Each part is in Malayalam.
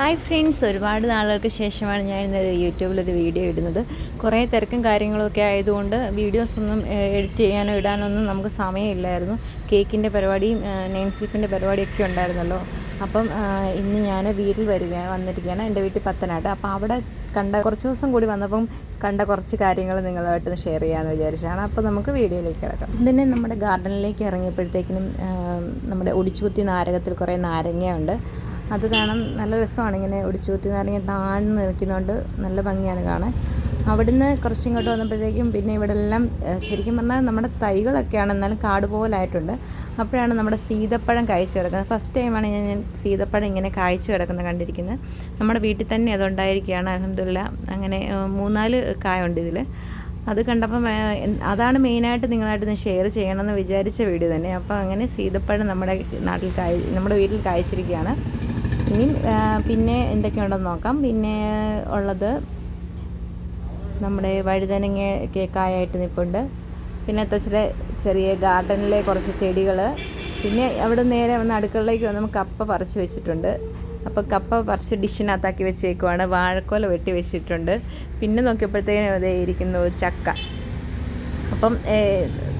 ഹായ് ഫ്രണ്ട്സ് ഒരുപാട് നാളുകൾക്ക് ശേഷമാണ് ഞാൻ ഇന്നൊരു യൂട്യൂബിലൊരു വീഡിയോ ഇടുന്നത്. കുറേ തിരക്കും കാര്യങ്ങളൊക്കെ ആയതുകൊണ്ട് വീഡിയോസ് ഒന്നും എഡിറ്റ് ചെയ്യാനോ ഇടാനൊന്നും നമുക്ക് സമയമില്ലായിരുന്നു. കേക്കിന്റെ പരിപാടിയും നെയിം സ്ലിപ്പിന്റെ പരിപാടിയൊക്കെ ഉണ്ടായിരുന്നല്ലോ. അപ്പം ഇന്ന് ഞാൻ വീട്ടിൽ വരിക വന്നിരിക്കുകയാണ്. എന്റെ വീട്ടിൽ പത്തനാട്ട്. അപ്പോൾ അവിടെ കണ്ട കുറച്ച് ദിവസം കൂടി വന്നപ്പം കണ്ട കുറച്ച് കാര്യങ്ങൾ നിങ്ങളുമായിട്ട് ഷെയർ ചെയ്യാമെന്ന് വിചാരിച്ചാണ്. അപ്പോൾ നമുക്ക് വീഡിയോയിലേക്ക് കിടക്കാം. ഇതിനെ നമ്മുടെ ഗാർഡനിലേക്ക് ഇറങ്ങിയപ്പോഴത്തേക്കിനും നമ്മുടെ ഒടിച്ചുകുത്തി നാരകത്തിൽ കുറേ നാരങ്ങയുണ്ട്. അത് കാണാൻ നല്ല രസമാണ് ഇങ്ങനെ ഒടിച്ചു കുത്തി നാരങ്ങ താഴ്ന്ന് നിൽക്കുന്നതുകൊണ്ട് നല്ല ഭംഗിയാണ് കാണാൻ. അവിടുന്ന് കുറച്ചിങ്ങോട്ട് വന്നപ്പോഴത്തേക്കും പിന്നെ ഇവിടെ എല്ലാം ശരിക്കും പറഞ്ഞാൽ നമ്മുടെ തൈകളൊക്കെയാണ് എന്നാലും കാട് പോലായിട്ടുണ്ട്. അപ്പോഴാണ് നമ്മുടെ സീതപ്പഴം കായ്ച്ചു കിടക്കുന്നത്. ഫസ്റ്റ് ടൈമാണ് ഞാൻ സീതപ്പഴം ഇങ്ങനെ കായ്ച്ചു കിടക്കുന്നത് കണ്ടിരിക്കുന്നത്. നമ്മുടെ വീട്ടിൽ തന്നെ അതുണ്ടായിരിക്കുകയാണ് അലഹമില്ല അങ്ങനെ മൂന്നാൽ കായുണ്ട് ഇതിൽ അത് കണ്ടപ്പം അതാണ് മെയിനായിട്ട് നിങ്ങളായിട്ട് ഞാൻ ഷെയർ ചെയ്യണമെന്ന് വിചാരിച്ച വീഡിയോ തന്നെ. അപ്പോൾ അങ്ങനെ സീതപ്പഴം നമ്മുടെ നാട്ടിൽ കായ് നമ്മുടെ വീട്ടിൽ കായ്ച്ചിരിക്കുകയാണ്. ഇനിയും ആ, പിന്നെ എന്തൊക്കെയുണ്ടെന്ന് നോക്കാം. പിന്നെ ഉള്ളത് നമ്മുടെ വഴുതനങ്ങ കേക്കായിട്ട് നിൽപ്പുണ്ട് പിന്നെ അത്തച്ചിലെ ചെറിയ ഗാർഡനിലെ കുറച്ച് ചെടികൾ പിന്നെ അവിടെ നേരെ വന്ന് അടുക്കളയിലേക്ക് വന്ന് കപ്പ പറിച്ച് വെച്ചിട്ടുണ്ട്. അപ്പോൾ കപ്പ പറിച്ച് ഡിഷിനകത്താക്കി വെച്ചേക്കുവാണ്. വാഴക്കോല വെട്ടി വെച്ചിട്ടുണ്ട്. പിന്നെ നോക്കിയപ്പോഴത്തേക്കും അതേ ഇരിക്കുന്നു ചക്ക. അപ്പം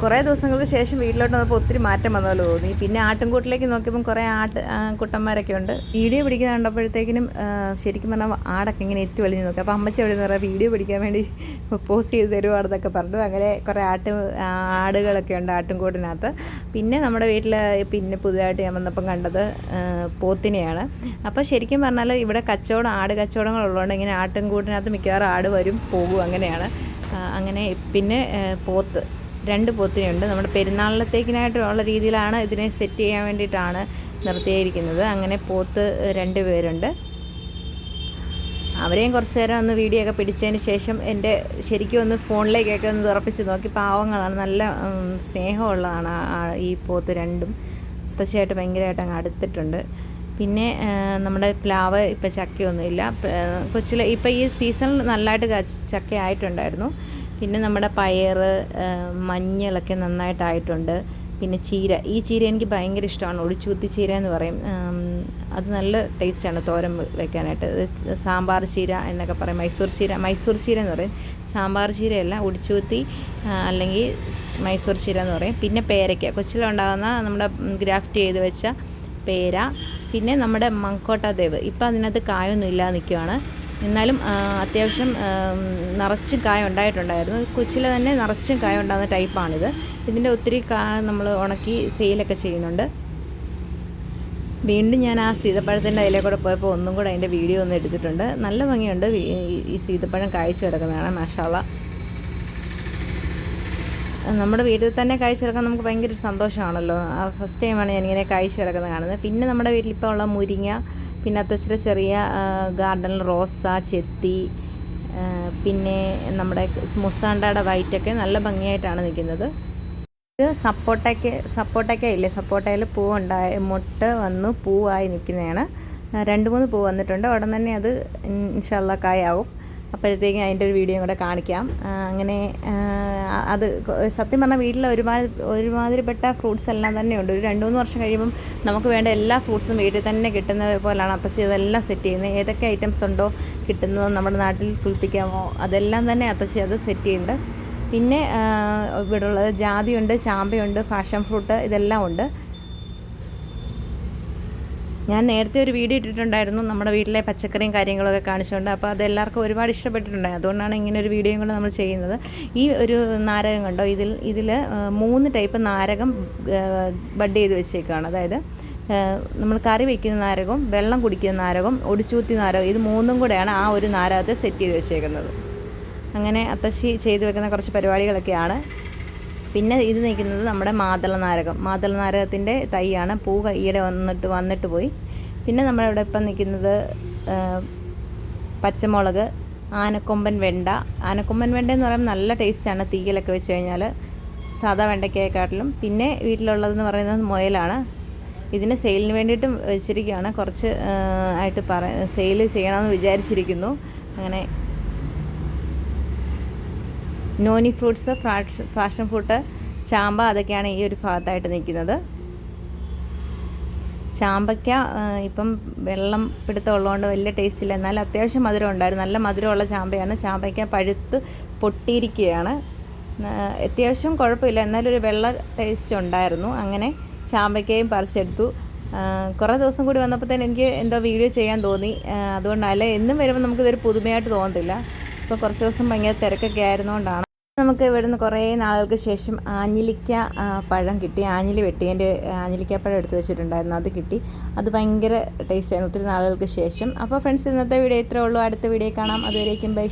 കുറേ ദിവസങ്ങൾക്ക് ശേഷം വീട്ടിലോട്ട് വന്നപ്പോൾ ഒത്തിരി മാറ്റം വന്നല്ലോ തോന്നി. പിന്നെ ആട്ടിൻകൂട്ടിലേക്ക് നോക്കിയപ്പം കുറേ ആട്ട് കുട്ടന്മാരൊക്കെ ഉണ്ട്. വീഡിയോ പിടിക്കുന്ന കണ്ടപ്പോഴത്തേക്കിനും ശരിക്കും പറഞ്ഞാൽ ആടൊക്കെ ഇങ്ങനെ എത്തി വലിഞ്ഞ് നോക്കി. അപ്പോൾ അമ്മച്ചി എവിടെ നിന്ന് പറയാം വീഡിയോ പിടിക്കാൻ വേണ്ടി പോസ് ചെയ്ത് തരുവാണെന്നൊക്കെ പറഞ്ഞു. അങ്ങനെ കുറേ ആട്ട് ആടുകളൊക്കെ ഉണ്ട് ആട്ടിൻകൂട്ടിനകത്ത്. പിന്നെ നമ്മുടെ വീട്ടിൽ പിന്നെ പുതുതായിട്ട് ഞാൻ വന്നപ്പം കണ്ടത് പോത്തിനെയാണ്. അപ്പോൾ ശരിക്കും പറഞ്ഞാൽ ഇവിടെ കച്ചവടം ആട് കച്ചവടങ്ങളുള്ളതുകൊണ്ട് ഇങ്ങനെ ആട്ടിൻകൂട്ടിനകത്ത് മിക്കവാറും ആട് വരും പോകും അങ്ങനെയാണ്. അങ്ങനെ പിന്നെ പോത്ത് രണ്ട് പോത്തിനുണ്ട്. നമ്മുടെ പെരുന്നാളിലത്തേക്കിനായിട്ടുള്ള രീതിയിലാണ് ഇതിനെ സെറ്റ് ചെയ്യാൻ വേണ്ടിയിട്ടാണ് നിർത്തിയിരിക്കുന്നത്. അങ്ങനെ പോത്ത് രണ്ട് പേരുണ്ട്. അവരെയും കുറച്ച് നേരം ഒന്ന് വീഡിയോ ഒക്കെ പിടിച്ചതിന് ശേഷം എന്റെ ശരിക്കും ഒന്ന് ഫോണിലേക്കൊക്കെ ഒന്ന് തുറപ്പിച്ച് നോക്കി. പാവങ്ങളാണ് നല്ല സ്നേഹമുള്ളതാണ് ഈ പോത്ത് രണ്ടും. തീർച്ചയായിട്ടും ഭയങ്കരമായിട്ട് അങ്ങ് അടുത്തിട്ടുണ്ട്. പിന്നെ നമ്മുടെ പ്ലാവ് ഇപ്പം ചക്കയൊന്നുമില്ല. കൊച്ചിൽ ഇപ്പം ഈ സീസണിൽ നല്ലതായിട്ട് ചക്ക ആയിട്ടുണ്ടായിരുന്നു. പിന്നെ നമ്മുടെ പയർ മഞ്ഞളൊക്കെ നന്നായിട്ടായിട്ടുണ്ട്. പിന്നെ ചീര ഈ ചീര എനിക്ക് ഭയങ്കര ഇഷ്ടമാണ്. ഒളിച്ചുത്തി ചീര എന്ന് പറയും അത് നല്ല ടേസ്റ്റാണ് തോരൻ വെക്കാനായിട്ട്. സാമ്പാർ ചീര എന്നൊക്കെ പറയും. മൈസൂർ ചീര മൈസൂർ ചീര എന്ന് പറയും. സാമ്പാർ ചീരയല്ല ഒടിച്ചുകുത്തി ആ, അല്ലെങ്കിൽ മൈസൂർ ചീര എന്ന് പറയും. പിന്നെ പേരയ്ക്ക. കൊച്ചിലുണ്ടാകുന്ന നമ്മുടെ ഗ്രാഫ്റ്റ് ചെയ്ത് വെച്ച പേര. പിന്നെ നമ്മുടെ മങ്കോട്ട ദേവ്. ഇപ്പം അതിനകത്ത് കായൊന്നും ഇല്ലാതെ നിൽക്കുകയാണ് എന്നാലും അത്യാവശ്യം നിറച്ച് കായ ഉണ്ടായിട്ടുണ്ടായിരുന്നു. കൊച്ചിലെ തന്നെ നിറച്ചും കായ ഉണ്ടാകുന്ന ടൈപ്പാണിത്. ഇതിന്റെ ഒത്തിരി കാ നമ്മൾ ഉണക്കി സെയിലൊക്കെ ചെയ്യുന്നുണ്ട്. വീണ്ടും ഞാൻ ആ സീതപ്പഴത്തിന്റെ അതിലെ കൂടെ പോയപ്പോൾ ഒന്നും കൂടെ അതിന്റെ വീഡിയോ ഒന്ന് എടുത്തിട്ടുണ്ട്. നല്ല ഭംഗിയുണ്ട്. ഈ- സീതപ്പഴം കായ്ച്ചു കിടക്കുന്നതാണ്. മാഷാള്ള നമ്മുടെ വീട്ടിൽ തന്നെ കാഴ്ച കിടക്കാൻ നമുക്ക് ഭയങ്കര സന്തോഷമാണല്ലോ. ഫസ്റ്റ് ടൈമാണ് ഞാനിങ്ങനെ കാഴ്ച കിടക്കുന്നത് കാണുന്നത്. പിന്നെ നമ്മുടെ വീട്ടിൽ ഇപ്പോൾ ഉള്ള മുരിങ്ങ പിന്നെ അത്തച്ചിരി ചെറിയ ഗാർഡനിൽ റോസ ചെത്തി പിന്നെ നമ്മുടെ മുസാണ്ടയുടെ വൈറ്റൊക്കെ നല്ല ഭംഗിയായിട്ടാണ് നിൽക്കുന്നത്. ഇത് സപ്പോട്ടയ്ക്ക് സപ്പോട്ടയ്ക്ക ഇല്ലേ? സപ്പോട്ടയിൽ പൂവുണ്ടായ മുട്ട വന്നു പൂവായി നിൽക്കുന്നതാണ്. രണ്ട് മൂന്ന് പൂ വന്നിട്ടുണ്ട്. ഉടൻ തന്നെ അത് ഇൻഷല്ല കായാവും. അപ്പോഴത്തേക്കും അതിന്റെ ഒരു വീഡിയോ കൂടെ കാണിക്കാം. അങ്ങനെ അത് സത്യം പറഞ്ഞാൽ വീട്ടിൽ ഒരുമാതിരി ഒരുമാതിരിപ്പെട്ട ഫ്രൂട്ട്സ് എല്ലാം തന്നെ ഉണ്ട് ഒരു രണ്ട് മൂന്ന് വർഷം കഴിയുമ്പം നമുക്ക് വേണ്ട എല്ലാ ഫ്രൂട്ട്സും വീട്ടിൽ തന്നെ കിട്ടുന്ന പോലെയാണ് അത്തച്ചി അതെല്ലാം സെറ്റ് ചെയ്യുന്നത്. ഏതൊക്കെ ഐറ്റംസ് ഉണ്ടോ കിട്ടുന്നതോ നമ്മുടെ നാട്ടിൽ കുളിപ്പിക്കാമോ അതെല്ലാം തന്നെ അത്തച്ചി അത് സെറ്റ് ചെയ്യുന്നുണ്ട്. പിന്നെ ഇവിടെ ഉള്ളത് ജാതിയുണ്ട് ചാമ്പയുണ്ട് ഫാഷൻ ഫ്രൂട്ട് ഇതെല്ലാം ഉണ്ട്. ഞാൻ നേരത്തെ ഒരു വീഡിയോ ഇട്ടിട്ടുണ്ടായിരുന്നു നമ്മുടെ വീട്ടിലെ പച്ചക്കറിയും കാര്യങ്ങളൊക്കെ കാണിച്ചുകൊണ്ട്. അപ്പോൾ അത് എല്ലാവർക്കും ഒരുപാട് ഇഷ്ടപ്പെട്ടിട്ടുണ്ടായി. അതുകൊണ്ടാണ് ഇങ്ങനെ ഒരു വീഡിയോയും കൂടെ നമ്മൾ ചെയ്യുന്നത്. ഈ ഒരു നാരകം കണ്ടോ? ഇതിൽ ഇതിൽ മൂന്ന് ടൈപ്പ് നാരകം ബഡ് ചെയ്ത് വെച്ചേക്കുകയാണ് അതായത് നമ്മൾ കറി വയ്ക്കുന്ന നാരകവും വെള്ളം കുടിക്കുന്ന നാരകവും ഒടിച്ചൂത്തി നാരകം ഇത് മൂന്നും കൂടെയാണ് ആ ഒരു നാരകത്തെ സെറ്റ് ചെയ്ത് വെച്ചേക്കുന്നത്. അങ്ങനെ അത്തശ്ശി ചെയ്തു വെക്കുന്ന കുറച്ച് പരിപാടികളൊക്കെയാണ്. പിന്നെ ഇത് നിൽക്കുന്നത് നമ്മുടെ മാതള നാരകം മാതള നാരകത്തിന്റെ തൈയാണ്. പൂ ഈയിടെ വന്നിട്ട് വന്നിട്ട് പോയി. പിന്നെ നമ്മുടെ ഇവിടെ ഇപ്പം നിൽക്കുന്നത് പച്ചമുളക് ആനക്കൊമ്പൻ വെണ്ട. ആനക്കൊമ്പൻ വെണ്ട എന്ന് പറയുമ്പോൾ നല്ല ടേസ്റ്റാണ് തീയിലൊക്കെ വെച്ച് കഴിഞ്ഞാൽ. സാധാ വെണ്ടയ്ക്കയെക്കാട്ടിലും. പിന്നെ വീട്ടിലുള്ളതെന്ന് പറയുന്നത് മുയലാണ്. ഇതിന് സെയിലിന് വേണ്ടിയിട്ടും വെച്ചിരിക്കുകയാണ്. കുറച്ച് ആയിട്ട് പറ സെയിൽ ചെയ്യണമെന്ന് വിചാരിച്ചിരിക്കുന്നു. അങ്ങനെ നോനി ഫ്രൂട്ട്സ് ഫാഷൻ ഫ്രൂട്ട് ചാമ്പ അതൊക്കെയാണ് ഈ ഒരു ഭാഗത്തായിട്ട് നിൽക്കുന്നത്. ചാമ്പയ്ക്ക ഇപ്പം വെള്ളം പിടുത്തം ഉള്ളതുകൊണ്ട് വലിയ ടേസ്റ്റ് ഇല്ല. എന്നാൽ അത്യാവശ്യം മധുരം ഉണ്ടായിരുന്നു. നല്ല മധുരമുള്ള ചാമ്പയാണ്. ചാമ്പയ്ക്ക പഴുത്ത് പൊട്ടിയിരിക്കുകയാണ്. അത്യാവശ്യം കുഴപ്പമില്ല. എന്നാലും ഒരു വെള്ള ടേസ്റ്റ് ഉണ്ടായിരുന്നു. അങ്ങനെ ചാമ്പയ്ക്കയും പറിച്ചെടുത്തു. കുറേ ദിവസം കൂടി വന്നപ്പോൾ തന്നെ എനിക്ക് എന്തോ വീഡിയോ ചെയ്യാൻ തോന്നി. അതുകൊണ്ടല്ല. എന്നും വരുമ്പോൾ നമുക്കിതൊരു പുതുമയായിട്ട് തോന്നത്തില്ല. ഇപ്പോൾ കുറച്ച് ദിവസം ഭയങ്കര തിരക്കൊക്കെ ആയിരുന്നുകൊണ്ടാണ് നമുക്ക് ഇവിടുന്ന് കുറേ നാളുകൾക്ക് ശേഷം ആഞ്ഞിലിക്ക പഴം കിട്ടി. ആഞ്ഞിലി വെട്ടിയതിന്റെ ആഞ്ഞിലിക്ക പഴം എടുത്തു വെച്ചിട്ടുണ്ടായിരുന്നു. അത് കിട്ടി. അത് ഭയങ്കര ടേസ്റ്റ് ആയിരുന്നു. ഒത്തിരി നാളുകൾക്ക് ശേഷം. അപ്പോൾ ഫ്രണ്ട്സ് ഇന്നത്തെ വീഡിയോ ഇത്രേ ഉള്ളൂ. അടുത്ത വീഡിയോ കാണാം. അതുവരേക്കും ബൈ